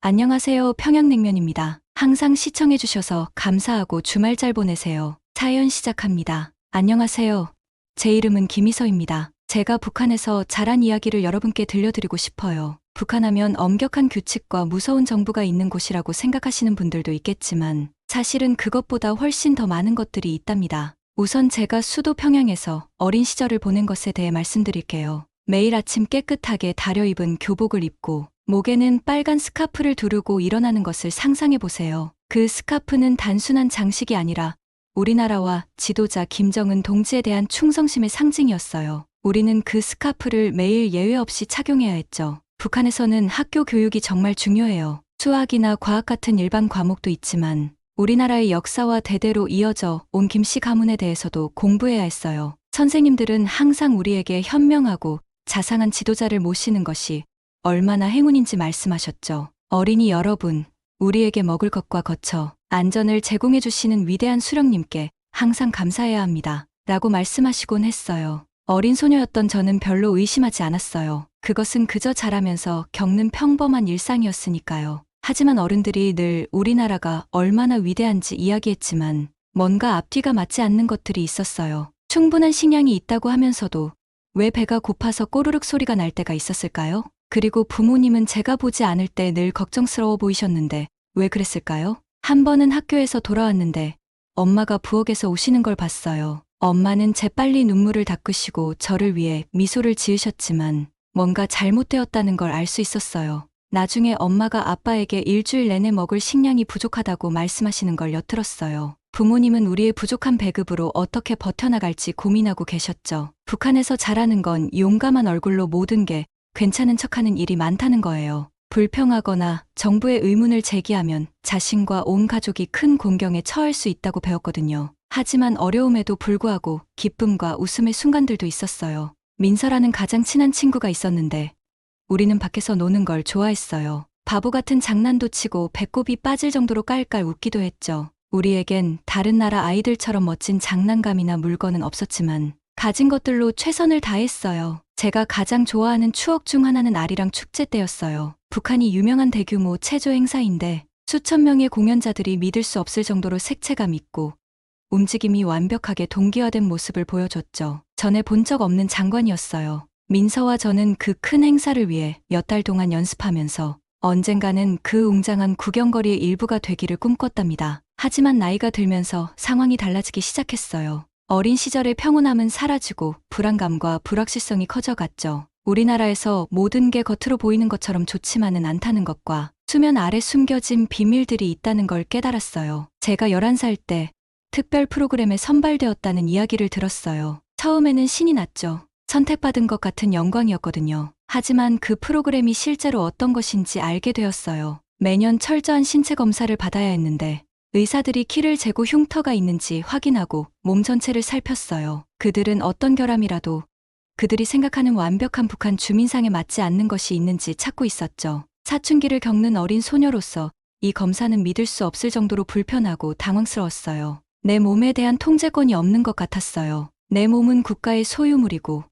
안녕하세요. 평양냉면입니다. 항상 시청해주셔서 감사하고 주말 잘 보내세요. 사연 시작합니다. 안녕하세요. 제 이름은 김희서입니다. 제가 북한에서 자란 이야기를 여러분께 들려드리고 싶어요. 북한하면 엄격한 규칙과 무서운 정부가 있는 곳이라고 생각하시는 분들도 있겠지만 사실은 그것보다 훨씬 더 많은 것들이 있답니다. 우선 제가 수도 평양에서 어린 시절을 보낸 것에 대해 말씀드릴게요. 매일 아침 깨끗하게 다려 입은 교복을 입고 목에는 빨간 스카프를 두르고 일어나는 것을 상상해 보세요. 그 스카프는 단순한 장식이 아니라 우리나라와 지도자 김정은 동지에 대한 충성심의 상징이었어요. 우리는 그 스카프를 매일 예외 없이 착용해야 했죠. 북한에서는 학교 교육이 정말 중요해요. 수학이나 과학 같은 일반 과목도 있지만 우리나라의 역사와 대대로 이어져 온 김씨 가문에 대해서도 공부해야 했어요. 선생님들은 항상 우리에게 현명하고 자상한 지도자를 모시는 것이 얼마나 행운인지 말씀하셨죠. 어린이 여러분, 우리에게 먹을 것과 거처, 안전을 제공해 주시는 위대한 수령님께 항상 감사해야 합니다. 라고 말씀하시곤 했어요. 어린 소녀였던 저는 별로 의심하지 않았어요. 그것은 그저 자라면서 겪는 평범한 일상이었으니까요. 하지만 어른들이 늘 우리나라가 얼마나 위대한지 이야기했지만 뭔가 앞뒤가 맞지 않는 것들이 있었어요. 충분한 식량이 있다고 하면서도 왜 배가 고파서 꼬르륵 소리가 날 때가 있었을까요? 그리고 부모님은 제가 보지 않을 때 늘 걱정스러워 보이셨는데 왜 그랬을까요? 한 번은 학교에서 돌아왔는데 엄마가 부엌에서 오시는 걸 봤어요. 엄마는 재빨리 눈물을 닦으시고 저를 위해 미소를 지으셨지만 뭔가 잘못되었다는 걸 알 수 있었어요. 나중에 엄마가 아빠에게 일주일 내내 먹을 식량이 부족하다고 말씀하시는 걸 엿들었어요. 부모님은 우리의 부족한 배급으로 어떻게 버텨나갈지 고민하고 계셨죠. 북한에서 자라는 건 용감한 얼굴로 모든 게 괜찮은 척하는 일이 많다는 거예요. 불평하거나 정부의 의문을 제기하면 자신과 온 가족이 큰 공경에 처할 수 있다고 배웠거든요. 하지만 어려움에도 불구하고 기쁨과 웃음의 순간들도 있었어요. 민서라는 가장 친한 친구가 있었는데 우리는 밖에서 노는 걸 좋아했어요. 바보 같은 장난도 치고 배꼽이 빠질 정도로 깔깔 웃기도 했죠. 우리에겐 다른 나라 아이들처럼 멋진 장난감이나 물건은 없었지만 가진 것들로 최선을 다했어요. 제가 가장 좋아하는 추억 중 하나는 아리랑 축제 때였어요. 북한이 유명한 대규모 체조 행사인데 수천 명의 공연자들이 믿을 수 없을 정도로 색채감 있고 움직임이 완벽하게 동기화된 모습을 보여줬죠. 전에 본 적 없는 장관이었어요. 민서와 저는 그 큰 행사를 위해 몇 달 동안 연습하면서 언젠가는 그 웅장한 구경거리의 일부가 되기를 꿈꿨답니다. 하지만 나이가 들면서 상황이 달라지기 시작했어요. 어린 시절의 평온함은 사라지고 불안감과 불확실성이 커져갔죠. 우리나라에서 모든 게 겉으로 보이는 것처럼 좋지만은 않다는 것과 수면 아래 숨겨진 비밀들이 있다는 걸 깨달았어요. 제가 11살 때 특별 프로그램에 선발되었다는 이야기를 들었어요. 처음에는 신이 났죠. 선택받은 것 같은 영광이었거든요. 하지만 그 프로그램이 실제로 어떤 것인지 알게 되었어요. 매년 철저한 신체 검사를 받아야 했는데 의사들이 키를 재고 흉터가 있는지 확인하고 몸 전체를 살폈어요. 그들은 어떤 결함이라도 그들이 생각하는 완벽한 북한 주민상에 맞지 않는 것이 있는지 찾고 있었죠. 사춘기를 겪는 어린 소녀로서 이 검사는 믿을 수 없을 정도로 불편하고 당황스러웠어요. 내 몸에 대한 통제권이 없는 것 같았어요. 내 몸은 국가의 소유물이고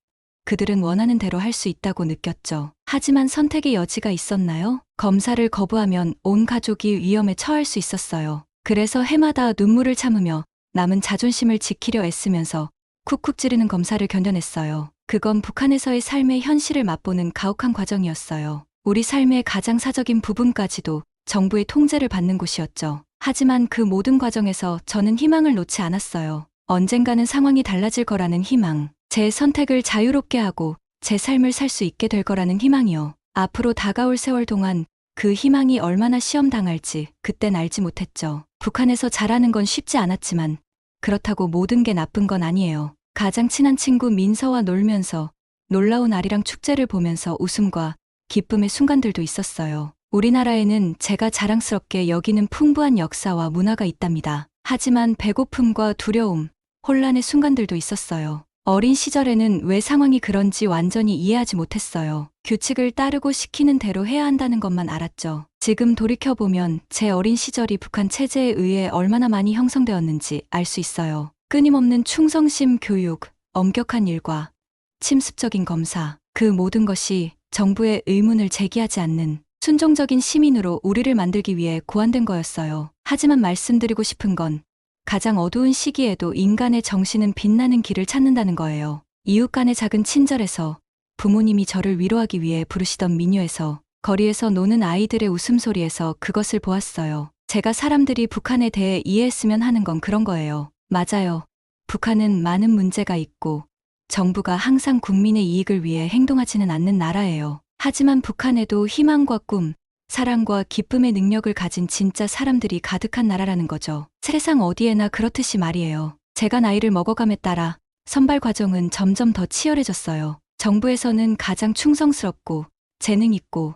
그들은 원하는 대로 할 수 있다고 느꼈죠. 하지만 선택의 여지가 있었나요? 검사를 거부하면 온 가족이 위험에 처할 수 있었어요. 그래서 해마다 눈물을 참으며 남은 자존심을 지키려 애쓰면서 쿡쿡 찌르는 검사를 견뎌냈어요. 그건 북한에서의 삶의 현실을 맛보는 가혹한 과정이었어요. 우리 삶의 가장 사적인 부분까지도 정부의 통제를 받는 곳이었죠. 하지만 그 모든 과정에서 저는 희망을 놓지 않았어요. 언젠가는 상황이 달라질 거라는 희망, 제 선택을 자유롭게 하고 제 삶을 살 수 있게 될 거라는 희망이요. 앞으로 다가올 세월 동안 그 희망이 얼마나 시험당할지 그땐 알지 못했죠. 북한에서 자라는 건 쉽지 않았지만 그렇다고 모든 게 나쁜 건 아니에요. 가장 친한 친구 민서와 놀면서 놀라운 아리랑 축제를 보면서 웃음과 기쁨의 순간들도 있었어요. 우리나라에는 제가 자랑스럽게 여기는 풍부한 역사와 문화가 있답니다. 하지만 배고픔과 두려움, 혼란의 순간들도 있었어요. 어린 시절에는 왜 상황이 그런지 완전히 이해하지 못했어요. 규칙을 따르고 시키는 대로 해야 한다는 것만 알았죠. 지금 돌이켜보면 제 어린 시절이 북한 체제에 의해 얼마나 많이 형성되었는지 알 수 있어요. 끊임없는 충성심 교육, 엄격한 일과 침습적인 검사, 그 모든 것이 정부의 의문을 제기하지 않는 순종적인 시민으로 우리를 만들기 위해 고안된 거였어요. 하지만 말씀드리고 싶은 건 가장 어두운 시기에도 인간의 정신은 빛나는 길을 찾는다는 거예요. 이웃 간의 작은 친절에서 부모님이 저를 위로하기 위해 부르시던 민요에서 거리에서 노는 아이들의 웃음소리에서 그것을 보았어요. 제가 사람들이 북한에 대해 이해했으면 하는 건 그런 거예요. 맞아요. 북한은 많은 문제가 있고 정부가 항상 국민의 이익을 위해 행동하지는 않는 나라예요. 하지만 북한에도 희망과 꿈, 사랑과 기쁨의 능력을 가진 진짜 사람들이 가득한 나라라는 거죠. 세상 어디에나 그렇듯이 말이에요. 제가 나이를 먹어감에 따라 선발 과정은 점점 더 치열해졌어요. 정부에서는 가장 충성스럽고 재능 있고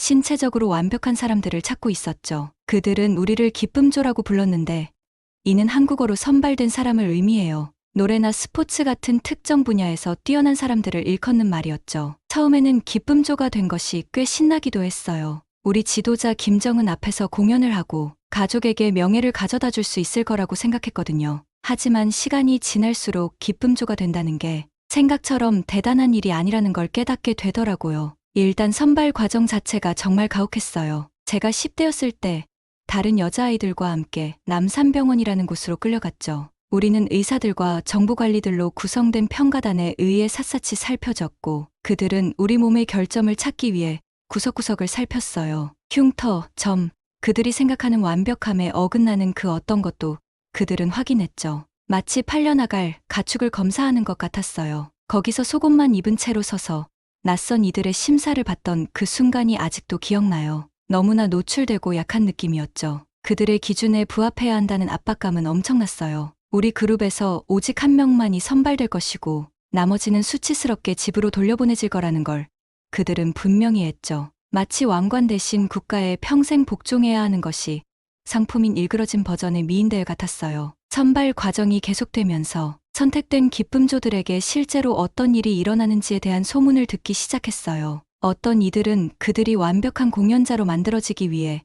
신체적으로 완벽한 사람들을 찾고 있었죠. 그들은 우리를 기쁨조라고 불렀는데 이는 한국어로 선발된 사람을 의미해요. 노래나 스포츠 같은 특정 분야에서 뛰어난 사람들을 일컫는 말이었죠. 처음에는 기쁨조가 된 것이 꽤 신나기도 했어요. 우리 지도자 김정은 앞에서 공연을 하고 가족에게 명예를 가져다 줄 수 있을 거라고 생각했거든요. 하지만 시간이 지날수록 기쁨조가 된다는 게 생각처럼 대단한 일이 아니라는 걸 깨닫게 되더라고요. 일단 선발 과정 자체가 정말 가혹했어요. 제가 10대였을 때 다른 여자아이들과 함께 남산병원이라는 곳으로 끌려갔죠. 우리는 의사들과 정부관리들로 구성된 평가단에 의해 샅샅이 살펴졌고 그들은 우리 몸의 결점을 찾기 위해 구석구석을 살폈어요. 흉터, 점, 그들이 생각하는 완벽함에 어긋나는 그 어떤 것도 그들은 확인했죠. 마치 팔려나갈 가축을 검사하는 것 같았어요. 거기서 속옷만 입은 채로 서서 낯선 이들의 심사를 받던 그 순간이 아직도 기억나요. 너무나 노출되고 약한 느낌이었죠. 그들의 기준에 부합해야 한다는 압박감은 엄청났어요. 우리 그룹에서 오직 한 명만이 선발될 것이고 나머지는 수치스럽게 집으로 돌려보내질 거라는 걸 그들은 분명히 했죠. 마치 왕관 대신 국가에 평생 복종해야 하는 것이 상품인 일그러진 버전의 미인대회 같았어요. 선발 과정이 계속되면서 선택된 기쁨조들에게 실제로 어떤 일이 일어나는지에 대한 소문을 듣기 시작했어요. 어떤 이들은 그들이 완벽한 공연자로 만들어지기 위해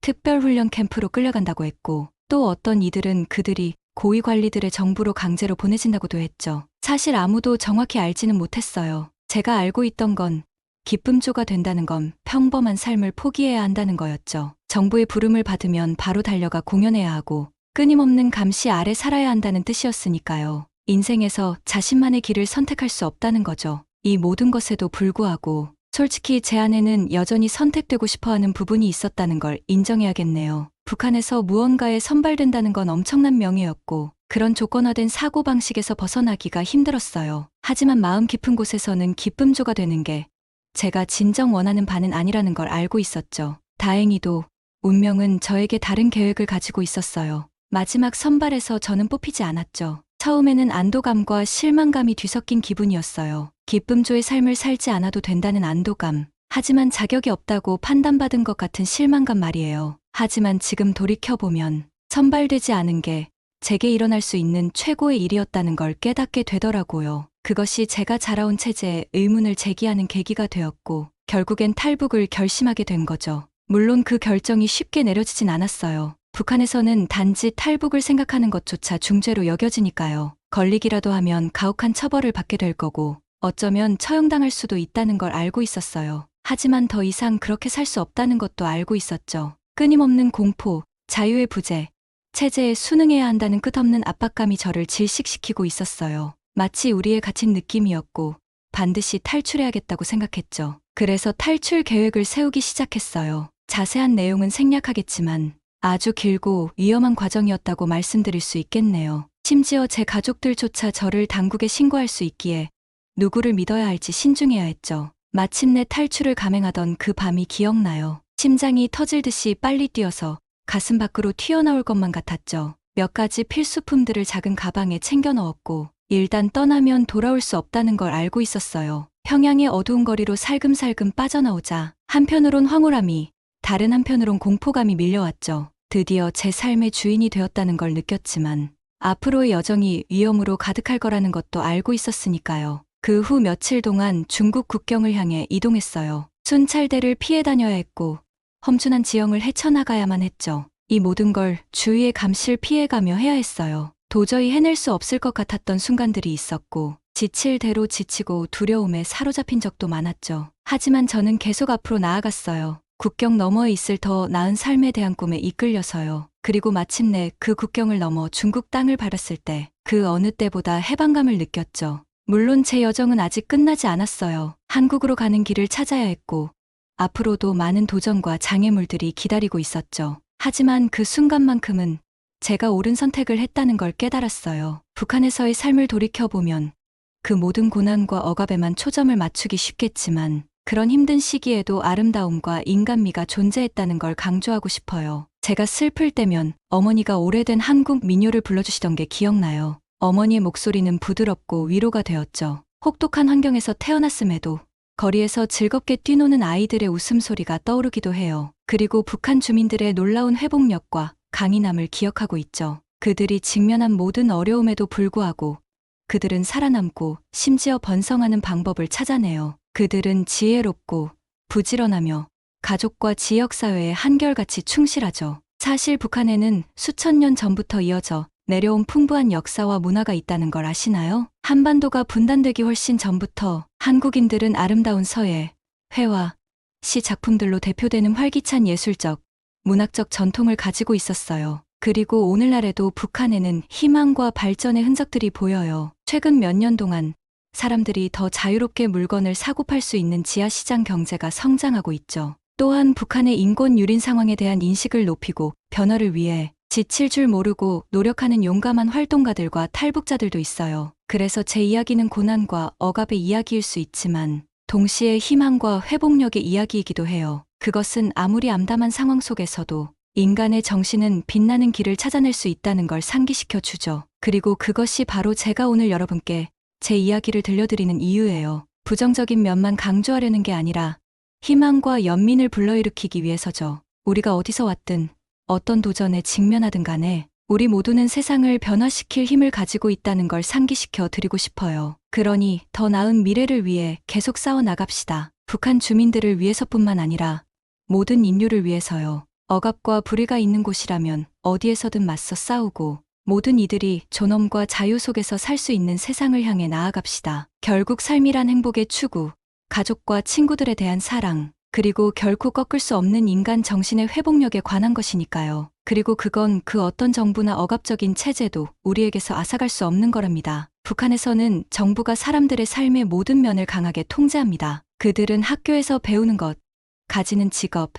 특별훈련 캠프로 끌려간다고 했고 또 어떤 이들은 그들이 고위 관리들의 정부로 강제로 보내진다고도 했죠. 사실 아무도 정확히 알지는 못했어요. 제가 알고 있던 건 기쁨조가 된다는 건 평범한 삶을 포기해야 한다는 거였죠. 정부의 부름을 받으면 바로 달려가 공연해야 하고 끊임없는 감시 아래 살아야 한다는 뜻이었으니까요. 인생에서 자신만의 길을 선택할 수 없다는 거죠. 이 모든 것에도 불구하고 솔직히 제 안에는 여전히 선택되고 싶어 하는 부분이 있었다는 걸 인정해야겠네요. 북한에서 무언가에 선발된다는 건 엄청난 명예였고 그런 조건화된 사고방식에서 벗어나기가 힘들었어요. 하지만 마음 깊은 곳에서는 기쁨조가 되는 게 제가 진정 원하는 바는 아니라는 걸 알고 있었죠. 다행히도 운명은 저에게 다른 계획을 가지고 있었어요. 마지막 선발에서 저는 뽑히지 않았죠. 처음에는 안도감과 실망감이 뒤섞인 기분이었어요. 기쁨조의 삶을 살지 않아도 된다는 안도감. 하지만 자격이 없다고 판단받은 것 같은 실망감 말이에요. 하지만 지금 돌이켜보면 선발되지 않은 게 제게 일어날 수 있는 최고의 일이었다는 걸 깨닫게 되더라고요. 그것이 제가 자라온 체제에 의문을 제기하는 계기가 되었고 결국엔 탈북을 결심하게 된 거죠. 물론 그 결정이 쉽게 내려지진 않았어요. 북한에서는 단지 탈북을 생각하는 것조차 중죄로 여겨지니까요. 걸리기라도 하면 가혹한 처벌을 받게 될 거고 어쩌면 처형당할 수도 있다는 걸 알고 있었어요. 하지만 더 이상 그렇게 살 수 없다는 것도 알고 있었죠. 끊임없는 공포, 자유의 부재, 체제에 순응해야 한다는 끝없는 압박감이 저를 질식시키고 있었어요. 마치 우리에 갇힌 느낌이었고 반드시 탈출해야겠다고 생각했죠. 그래서 탈출 계획을 세우기 시작했어요. 자세한 내용은 생략하겠지만 아주 길고 위험한 과정이었다고 말씀드릴 수 있겠네요. 심지어 제 가족들조차 저를 당국에 신고할 수 있기에 누구를 믿어야 할지 신중해야 했죠. 마침내 탈출을 감행하던 그 밤이 기억나요. 심장이 터질 듯이 빨리 뛰어서 가슴 밖으로 튀어나올 것만 같았죠. 몇 가지 필수품들을 작은 가방에 챙겨 넣었고 일단 떠나면 돌아올 수 없다는 걸 알고 있었어요. 평양의 어두운 거리로 살금살금 빠져나오자 한편으론 황홀함이 다른 한편으론 공포감이 밀려왔죠. 드디어 제 삶의 주인이 되었다는 걸 느꼈지만 앞으로의 여정이 위험으로 가득할 거라는 것도 알고 있었으니까요. 그 후 며칠 동안 중국 국경을 향해 이동했어요. 순찰대를 피해 다녀야 했고 험준한 지형을 헤쳐나가야만 했죠. 이 모든 걸 주위의 감시를 피해가며 해야 했어요. 도저히 해낼 수 없을 것 같았던 순간들이 있었고 지칠 대로 지치고 두려움에 사로잡힌 적도 많았죠. 하지만 저는 계속 앞으로 나아갔어요. 국경 너머에 있을 더 나은 삶에 대한 꿈에 이끌려서요. 그리고 마침내 그 국경을 넘어 중국 땅을 밟았을 때 그 어느 때보다 해방감을 느꼈죠. 물론 제 여정은 아직 끝나지 않았어요. 한국으로 가는 길을 찾아야 했고 앞으로도 많은 도전과 장애물들이 기다리고 있었죠. 하지만 그 순간만큼은 제가 옳은 선택을 했다는 걸 깨달았어요. 북한에서의 삶을 돌이켜보면 그 모든 고난과 억압에만 초점을 맞추기 쉽겠지만 그런 힘든 시기에도 아름다움과 인간미가 존재했다는 걸 강조하고 싶어요. 제가 슬플 때면 어머니가 오래된 한국 민요를 불러주시던 게 기억나요. 어머니의 목소리는 부드럽고 위로가 되었죠. 혹독한 환경에서 태어났음에도 거리에서 즐겁게 뛰노는 아이들의 웃음소리가 떠오르기도 해요. 그리고 북한 주민들의 놀라운 회복력과 강인함을 기억하고 있죠. 그들이 직면한 모든 어려움에도 불구하고 그들은 살아남고 심지어 번성하는 방법을 찾아내요. 그들은 지혜롭고 부지런하며 가족과 지역사회에 한결같이 충실하죠. 사실 북한에는 수천 년 전부터 이어져 내려온 풍부한 역사와 문화가 있다는 걸 아시나요? 한반도가 분단되기 훨씬 전부터 한국인들은 아름다운 서예, 회화, 시 작품들로 대표되는 활기찬 예술적, 문학적 전통을 가지고 있었어요. 그리고 오늘날에도 북한에는 희망과 발전의 흔적들이 보여요. 최근 몇 년 동안 사람들이 더 자유롭게 물건을 사고 팔 수 있는 지하시장 경제가 성장하고 있죠. 또한 북한의 인권 유린 상황에 대한 인식을 높이고 변화를 위해 지칠 줄 모르고 노력하는 용감한 활동가들과 탈북자들도 있어요. 그래서 제 이야기는 고난과 억압의 이야기일 수 있지만 동시에 희망과 회복력의 이야기이기도 해요. 그것은 아무리 암담한 상황 속에서도 인간의 정신은 빛나는 길을 찾아낼 수 있다는 걸 상기시켜 주죠. 그리고 그것이 바로 제가 오늘 여러분께 제 이야기를 들려드리는 이유예요. 부정적인 면만 강조하려는 게 아니라 희망과 연민을 불러일으키기 위해서죠. 우리가 어디서 왔든 어떤 도전에 직면하든 간에 우리 모두는 세상을 변화시킬 힘을 가지고 있다는 걸 상기시켜 드리고 싶어요. 그러니 더 나은 미래를 위해 계속 싸워 나갑시다. 북한 주민들을 위해서뿐만 아니라 모든 인류를 위해서요. 억압과 불의가 있는 곳이라면 어디에서든 맞서 싸우고 모든 이들이 존엄과 자유 속에서 살 수 있는 세상을 향해 나아갑시다. 결국 삶이란 행복의 추구, 가족과 친구들에 대한 사랑, 그리고 결코 꺾을 수 없는 인간 정신의 회복력에 관한 것이니까요. 그리고 그건 그 어떤 정부나 억압적인 체제도 우리에게서 앗아갈 수 없는 거랍니다. 북한에서는 정부가 사람들의 삶의 모든 면을 강하게 통제합니다. 그들은 학교에서 배우는 것, 가지는 직업,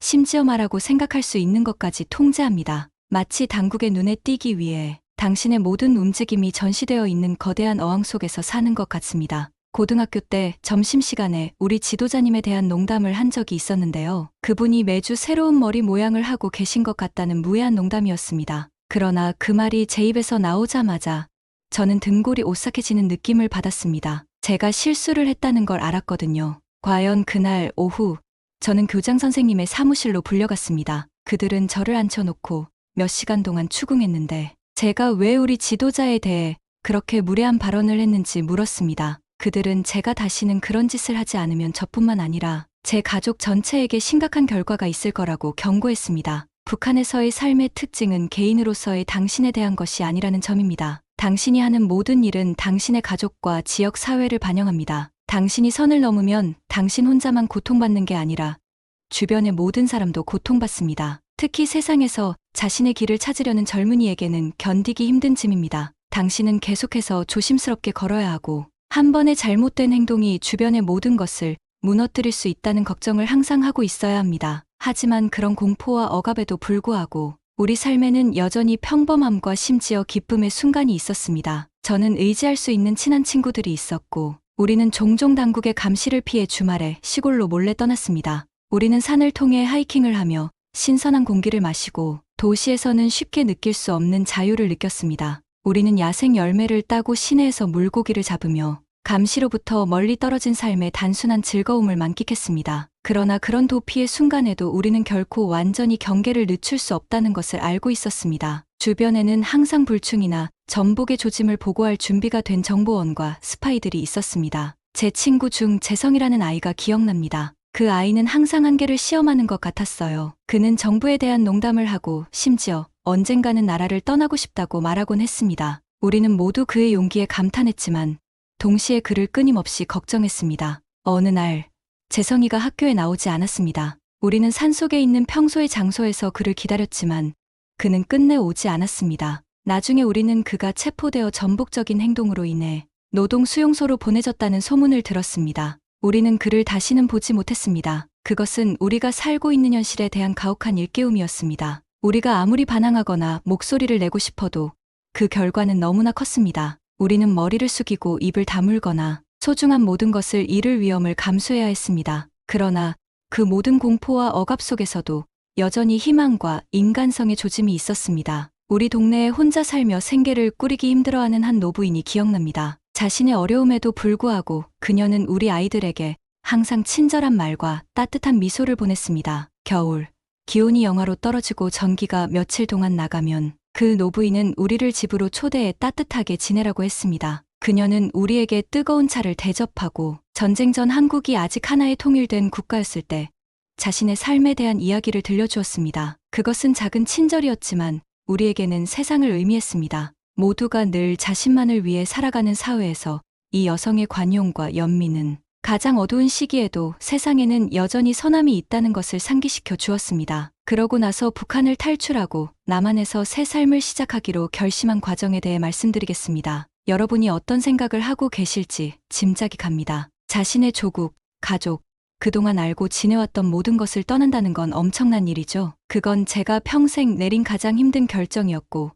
심지어 말하고 생각할 수 있는 것까지 통제합니다. 마치 당국의 눈에 띄기 위해 당신의 모든 움직임이 전시되어 있는 거대한 어항 속에서 사는 것 같습니다. 고등학교 때 점심시간에 우리 지도자님에 대한 농담을 한 적이 있었는데요. 그분이 매주 새로운 머리 모양을 하고 계신 것 같다는 무해한 농담이었습니다. 그러나 그 말이 제 입에서 나오자마자 저는 등골이 오싹해지는 느낌을 받았습니다. 제가 실수를 했다는 걸 알았거든요. 과연 그날 오후 저는 교장 선생님의 사무실로 불려갔습니다. 그들은 저를 앉혀놓고 몇 시간 동안 추궁했는데 제가 왜 우리 지도자에 대해 그렇게 무례한 발언을 했는지 물었습니다. 그들은 제가 다시는 그런 짓을 하지 않으면 저뿐만 아니라 제 가족 전체에게 심각한 결과가 있을 거라고 경고했습니다. 북한에서의 삶의 특징은 개인으로서의 당신에 대한 것이 아니라는 점입니다. 당신이 하는 모든 일은 당신의 가족과 지역 사회를 반영합니다. 당신이 선을 넘으면 당신 혼자만 고통받는 게 아니라 주변의 모든 사람도 고통받습니다. 특히 세상에서 자신의 길을 찾으려는 젊은이에게는 견디기 힘든 짐입니다. 당신은 계속해서 조심스럽게 걸어야 하고 한 번의 잘못된 행동이 주변의 모든 것을 무너뜨릴 수 있다는 걱정을 항상 하고 있어야 합니다. 하지만 그런 공포와 억압에도 불구하고 우리 삶에는 여전히 평범함과 심지어 기쁨의 순간이 있었습니다. 저는 의지할 수 있는 친한 친구들이 있었고 우리는 종종 당국의 감시를 피해 주말에 시골로 몰래 떠났습니다. 우리는 산을 통해 하이킹을 하며 신선한 공기를 마시고 도시에서는 쉽게 느낄 수 없는 자유를 느꼈습니다. 우리는 야생 열매를 따고 시내에서 물고기를 잡으며 감시로부터 멀리 떨어진 삶의 단순한 즐거움을 만끽했습니다. 그러나 그런 도피의 순간에도 우리는 결코 완전히 경계를 늦출 수 없다는 것을 알고 있었습니다. 주변에는 항상 불충이나 전복의 조짐을 보고할 준비가 된 정보원과 스파이들이 있었습니다. 제 친구 중 재성이라는 아이가 기억납니다. 그 아이는 항상 한계를 시험하는 것 같았어요. 그는 정부에 대한 농담을 하고 심지어 언젠가는 나라를 떠나고 싶다고 말하곤 했습니다. 우리는 모두 그의 용기에 감탄했지만 동시에 그를 끊임없이 걱정했습니다. 어느 날 재성이가 학교에 나오지 않았습니다. 우리는 산속에 있는 평소의 장소에서 그를 기다렸지만 그는 끝내 오지 않았습니다. 나중에 우리는 그가 체포되어 전복적인 행동으로 인해 노동 수용소로 보내졌다는 소문을 들었습니다. 우리는 그를 다시는 보지 못했습니다. 그것은 우리가 살고 있는 현실에 대한 가혹한 일깨움이었습니다. 우리가 아무리 반항하거나 목소리를 내고 싶어도 그 결과는 너무나 컸습니다. 우리는 머리를 숙이고 입을 다물거나 소중한 모든 것을 잃을 위험을 감수해야 했습니다. 그러나 그 모든 공포와 억압 속에서도 여전히 희망과 인간성의 조짐이 있었습니다. 우리 동네에 혼자 살며 생계를 꾸리기 힘들어하는 한 노부인이 기억납니다. 자신의 어려움에도 불구하고 그녀는 우리 아이들에게 항상 친절한 말과 따뜻한 미소를 보냈습니다. 겨울, 기온이 영하로 떨어지고 전기가 며칠 동안 나가면 그 노부인은 우리를 집으로 초대해 따뜻하게 지내라고 했습니다. 그녀는 우리에게 뜨거운 차를 대접하고 전쟁 전 한국이 아직 하나의 통일된 국가였을 때 자신의 삶에 대한 이야기를 들려주었습니다. 그것은 작은 친절이었지만 우리에게는 세상을 의미했습니다. 모두가 늘 자신만을 위해 살아가는 사회에서 이 여성의 관용과 연민은 가장 어두운 시기에도 세상에는 여전히 선함이 있다는 것을 상기시켜 주었습니다. 그러고 나서 북한을 탈출하고 남한에서 새 삶을 시작하기로 결심한 과정에 대해 말씀드리겠습니다. 여러분이 어떤 생각을 하고 계실지 짐작이 갑니다. 자신의 조국, 가족, 그동안 알고 지내왔던 모든 것을 떠난다는 건 엄청난 일이죠. 그건 제가 평생 내린 가장 힘든 결정이었고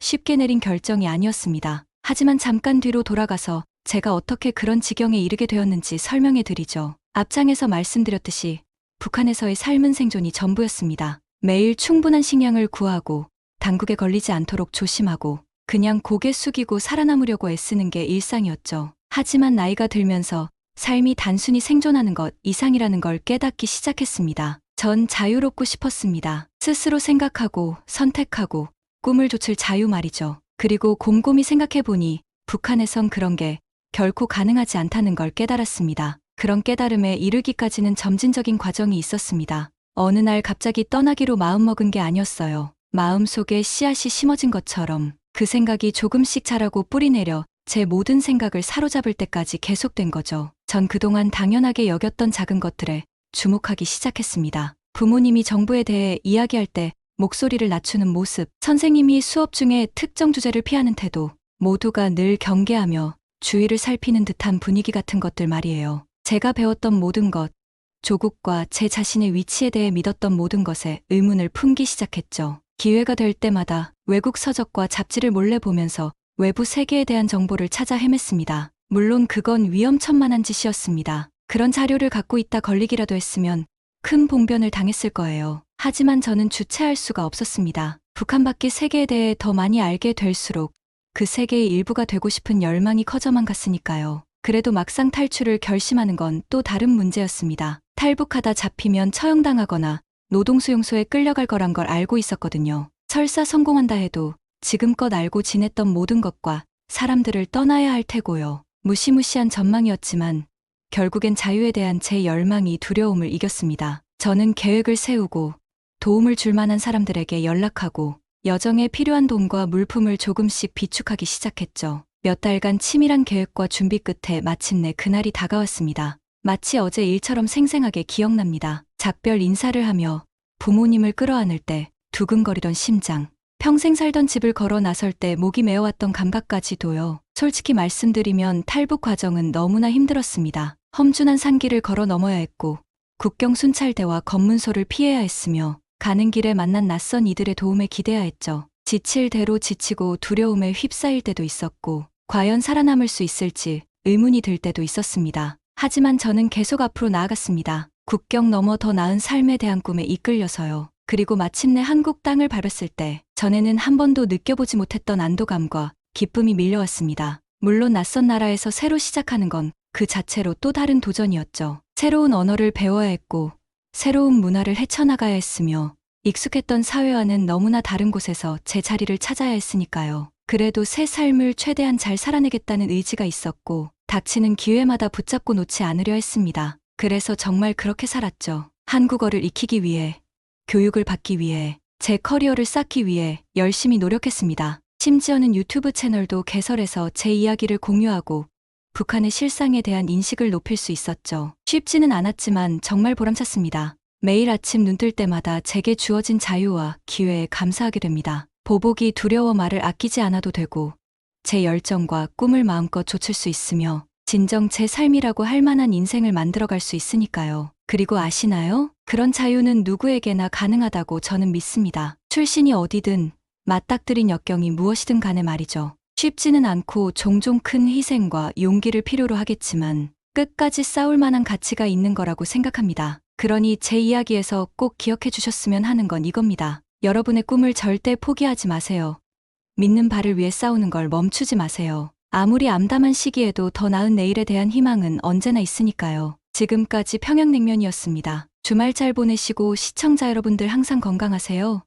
쉽게 내린 결정이 아니었습니다. 하지만 잠깐 뒤로 돌아가서 제가 어떻게 그런 지경에 이르게 되었는지 설명해 드리죠. 앞장에서 말씀드렸듯이 북한에서의 삶은 생존이 전부였습니다. 매일 충분한 식량을 구하고 당국에 걸리지 않도록 조심하고 그냥 고개 숙이고 살아남으려고 애쓰는 게 일상이었죠. 하지만 나이가 들면서 삶이 단순히 생존하는 것 이상이라는 걸 깨닫기 시작했습니다. 전 자유롭고 싶었습니다. 스스로 생각하고 선택하고 꿈을 좇을 자유 말이죠. 그리고 곰곰이 생각해보니 북한에선 그런 게 결코 가능하지 않다는 걸 깨달았습니다. 그런 깨달음에 이르기까지는 점진적인 과정이 있었습니다. 어느 날 갑자기 떠나기로 마음먹은 게 아니었어요. 마음속에 씨앗이 심어진 것처럼 그 생각이 조금씩 자라고 뿌리내려 제 모든 생각을 사로잡을 때까지 계속된 거죠. 전 그동안 당연하게 여겼던 작은 것들에 주목하기 시작했습니다. 부모님이 정부에 대해 이야기할 때 목소리를 낮추는 모습, 선생님이 수업 중에 특정 주제를 피하는 태도, 모두가 늘 경계하며 주위를 살피는 듯한 분위기 같은 것들 말이에요. 제가 배웠던 모든 것, 조국과 제 자신의 위치에 대해 믿었던 모든 것에 의문을 품기 시작했죠. 기회가 될 때마다 외국 서적과 잡지를 몰래 보면서 외부 세계에 대한 정보를 찾아 헤맸습니다. 물론 그건 위험천만한 짓이었습니다. 그런 자료를 갖고 있다 걸리기라도 했으면 큰 봉변을 당했을 거예요. 하지만 저는 주체할 수가 없었습니다. 북한 밖의 세계에 대해 더 많이 알게 될수록 그 세계의 일부가 되고 싶은 열망이 커져만 갔으니까요. 그래도 막상 탈출을 결심하는 건 또 다른 문제였습니다. 탈북하다 잡히면 처형당하거나 노동수용소에 끌려갈 거란 걸 알고 있었거든요. 설사 성공한다 해도 지금껏 알고 지냈던 모든 것과 사람들을 떠나야 할 테고요. 무시무시한 전망이었지만 결국엔 자유에 대한 제 열망이 두려움을 이겼습니다. 저는 계획을 세우고 도움을 줄 만한 사람들에게 연락하고 여정에 필요한 돈과 물품을 조금씩 비축하기 시작했죠. 몇 달간 치밀한 계획과 준비 끝에 마침내 그날이 다가왔습니다. 마치 어제 일처럼 생생하게 기억납니다. 작별 인사를 하며 부모님을 끌어안을 때 두근거리던 심장, 평생 살던 집을 걸어 나설 때 목이 메어왔던 감각까지도요. 솔직히 말씀드리면 탈북 과정은 너무나 힘들었습니다. 험준한 산길을 걸어 넘어야 했고 국경 순찰대와 검문소를 피해야 했으며 가는 길에 만난 낯선 이들의 도움에 기대야 했죠. 지칠 대로 지치고 두려움에 휩싸일 때도 있었고 과연 살아남을 수 있을지 의문이 들 때도 있었습니다. 하지만 저는 계속 앞으로 나아갔습니다. 국경 너머 더 나은 삶에 대한 꿈에 이끌려서요. 그리고 마침내 한국 땅을 밟았을 때 전에는 한 번도 느껴보지 못했던 안도감과 기쁨이 밀려왔습니다. 물론 낯선 나라에서 새로 시작하는 건 그 자체로 또 다른 도전이었죠. 새로운 언어를 배워야 했고 새로운 문화를 헤쳐나가야 했으며 익숙했던 사회와는 너무나 다른 곳에서 제 자리를 찾아야 했으니까요. 그래도 새 삶을 최대한 잘 살아내겠다는 의지가 있었고 닥치는 기회마다 붙잡고 놓지 않으려 했습니다. 그래서 정말 그렇게 살았죠. 한국어를 익히기 위해, 교육을 받기 위해, 제 커리어를 쌓기 위해 열심히 노력했습니다. 심지어는 유튜브 채널도 개설해서 제 이야기를 공유하고 북한의 실상에 대한 인식을 높일 수 있었죠. 쉽지는 않았지만 정말 보람찼습니다. 매일 아침 눈 뜰 때마다 제게 주어진 자유와 기회에 감사하게 됩니다. 보복이 두려워 말을 아끼지 않아도 되고 제 열정과 꿈을 마음껏 좇을 수 있으며 진정 제 삶이라고 할 만한 인생을 만들어갈 수 있으니까요. 그리고 아시나요? 그런 자유는 누구에게나 가능하다고 저는 믿습니다. 출신이 어디든 맞닥뜨린 역경이 무엇이든 간에 말이죠. 쉽지는 않고 종종 큰 희생과 용기를 필요로 하겠지만 끝까지 싸울 만한 가치가 있는 거라고 생각합니다. 그러니 제 이야기에서 꼭 기억해 주셨으면 하는 건 이겁니다. 여러분의 꿈을 절대 포기하지 마세요. 믿는 바를 위해 싸우는 걸 멈추지 마세요. 아무리 암담한 시기에도 더 나은 내일에 대한 희망은 언제나 있으니까요. 지금까지 평양냉면이었습니다. 주말 잘 보내시고 시청자 여러분들 항상 건강하세요.